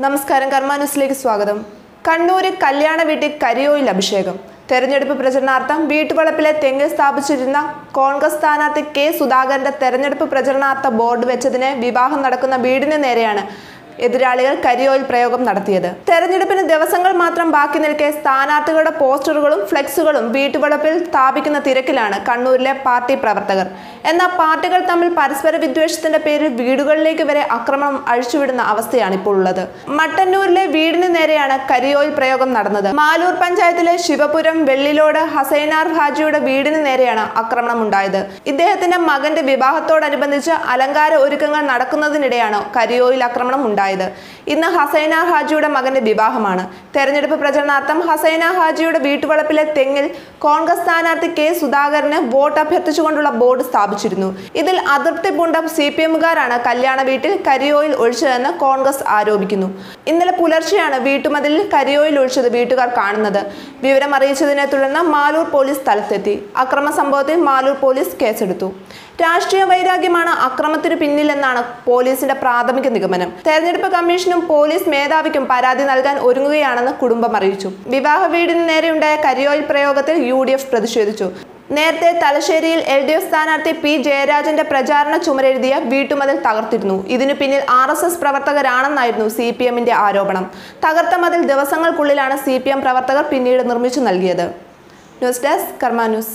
നമസ്കാരം കർമ്മ ന്യൂസിലേക്ക് സ്വാഗതം. കണ്ണൂര് കല്യാണ വീട്ടിൽ കരിയോയിൽ അഭിഷേകം. തെരഞ്ഞെടുപ്പ് പ്രചരണാർത്ഥം വീട്ടുവളപ്പിലെ തെങ്ങിൽ സ്ഥാപിച്ചിരുന്ന കോൺഗ്രസ് സ്ഥാനാർത്ഥി കെ സുധാകരന്റെ തെരഞ്ഞെടുപ്പ് പ്രചരണാർത്ഥ ബോർഡ് വെച്ചതിന് വിവാഹം നടക്കുന്ന വീടിന് നേരെയാണ് എതിരാളികൾ കരിയോയിൽ പ്രയോഗം നടത്തിയത്. തെരഞ്ഞെടുപ്പിന് ദിവസങ്ങൾ മാത്രം ബാക്കി നിൽക്കെ സ്ഥാനാർത്ഥികളുടെ പോസ്റ്ററുകളും ഫ്ലെക്സുകളും വീട്ടുവളപ്പിൽ സ്ഥാപിക്കുന്ന തിരക്കിലാണ് കണ്ണൂരിലെ പാർട്ടി പ്രവർത്തകർ. എന്നാൽ പാർട്ടികൾ തമ്മിൽ പരസ്പര വിദ്വേഷത്തിന്റെ പേരിൽ വീടുകളിലേക്ക് വരെ ആക്രമണം അഴിച്ചുവിടുന്ന അവസ്ഥയാണ് ഇപ്പോൾ ഉള്ളത്. മട്ടന്നൂരിലെ വീടിന് നേരെയാണ് കരിയോയിൽ പ്രയോഗം നടന്നത്. മാലൂർ പഞ്ചായത്തിലെ ശിവപുരം വെള്ളിലോട് ഹസൈനാർ ഹാജിയുടെ വീടിന് നേരെയാണ് ആക്രമണം ഉണ്ടായത്. ഇദ്ദേഹത്തിന്റെ മകന്റെ വിവാഹത്തോടനുബന്ധിച്ച് അലങ്കാര ഒരുക്കങ്ങൾ നടക്കുന്നതിനിടെയാണ് കരിയോയിൽ ആക്രമണം ഉണ്ടായത്. ഇന്ന് ഹസൈന ഹാജിയുടെ മകന്റെ വിവാഹമാണ്. തെരഞ്ഞെടുപ്പ് പ്രചരണാർത്ഥം ഹസൈന ഹാജിയുടെ വീട്ടുവളപ്പിലെ തെങ്ങിൽ കോൺഗ്രസ് സ്ഥാനാർത്ഥി കെ സുധാകരന് വോട്ട് അഭ്യർത്ഥിച്ചുകൊണ്ടുള്ള ബോർഡ് സ്ഥാപിച്ചിരുന്നു. ഇതിൽ അതൃപ്തി പൂണ്ട സി പി എമ്മുകാരാണ് കല്യാണ വീട്ടിൽ കരിയോയിൽ ഒഴിച്ചതെന്ന് കോൺഗ്രസ് ആരോപിക്കുന്നു. ഇന്നലെ പുലർച്ചെയാണ് വീട്ടുമതിലിൽ കരിയോയിൽ ഒഴിച്ചത് വീട്ടുകാർ കാണുന്നത്. വിവരം അറിയിച്ചതിനെ തുടർന്ന് മാലൂർ പോലീസ് സ്ഥലത്തെത്തി. അക്രമ സംഭവത്തിൽ മാലൂർ പോലീസ് കേസെടുത്തു. രാഷ്ട്രീയ വൈരാഗ്യമാണ് അക്രമത്തിന് പിന്നിലെന്നാണ് പോലീസിന്റെ പ്രാഥമിക നിഗമനം. തെരഞ്ഞെടുപ്പ് കമ്മീഷനും പോലീസ് മേധാവിക്കും പരാതി നൽകാൻ ഒരുങ്ങുകയാണെന്ന് കുടുംബം അറിയിച്ചു. വിവാഹ വീടിന് നേരെയുണ്ടായ കരിയോയിൽ പ്രയോഗത്തിൽ യു പ്രതിഷേധിച്ചു. നേരത്തെ തലശ്ശേരിയിൽ എൽ ഡി എഫ് സ്ഥാനാർത്ഥി പി ജയരാജന്റെ പ്രചാരണ ചുമരെഴുതിയ വീട്ടുമതിൽ തകർത്തിരുന്നു. ഇതിനു പിന്നിൽ ആർ എസ് എസ് പ്രവർത്തകരാണെന്നായിരുന്നു സി പി എമ്മിന്റെ ആരോപണം. തകർത്ത മതിൽ ദിവസങ്ങൾക്കുള്ളിലാണ് സി പി എം പ്രവർത്തകർ പിന്നീട് നിർമ്മിച്ചു നൽകിയത്. News desk Karma news.